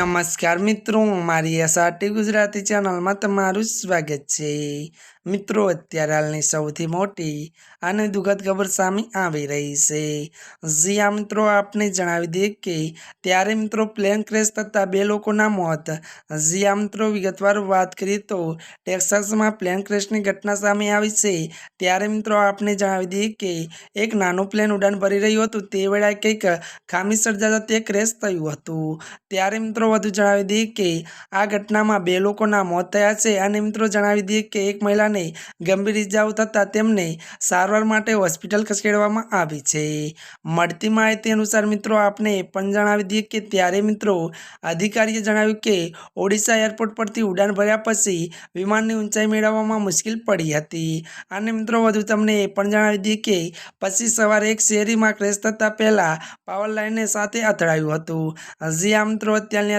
નમસ્કાર મિત્રો, મારી એસઆરટી ગુજરાતી ચેનલમાં તમારું સ્વાગત છે. મિત્રો, અત્યારે હાલની સૌથી મોટી અને દુઃખદ ખબર સામે આવી રહી છે. જ્યાં મિત્રો, આપને જણાવી દઈએ કે ત્યારે મિત્રો પ્લેન ક્રેશ થતાં બે લોકોના મોત. જ્યાં મિત્રો, વિગતવાર વાત કરીએ તો ટેક્સાસમાં પ્લેન ક્રેશની ઘટના સામે આવી છે. ત્યારે મિત્રો, આપને જણાવી દઈએ કે એક નાનું પ્લેન ઉડાન ભરી રહ્યું હતું. તે વેળાએ કંઈક ખામી સર્જાતા તે ક્રેશ થયું હતું. ત્યારે મિત્રો વધુ જણાવી દઈએ કે આ ઘટનામાં બે લોકોના મોત થયા છે. અને મિત્રો જણાવી દઈએ કે એક મહિલાને ગંભીર ઇજાઓ થતાં તેમને સારવાર માટે હોસ્પિટલ ખસેડવામાં આવી છે. મળતી માહિતી અનુસાર મિત્રો આપને એ પણ જણાવી દઈએ કે ત્યારે મિત્રો અધિકારીએ જણાવ્યું કે ઓડિશા એરપોર્ટ પરથી ઉડાન ભર્યા પછી વિમાનની ઊંચાઈ મેળવવામાં મુશ્કેલ પડી હતી. અને મિત્રો વધુ તમને એ પણ જણાવી દઈએ કે પછી સવારે એક શેરીમાં ક્રેશ થતાં પહેલાં પાવર લાઇનને સાથે અથડાયું હતું. હજી આ મિત્રો અત્યારની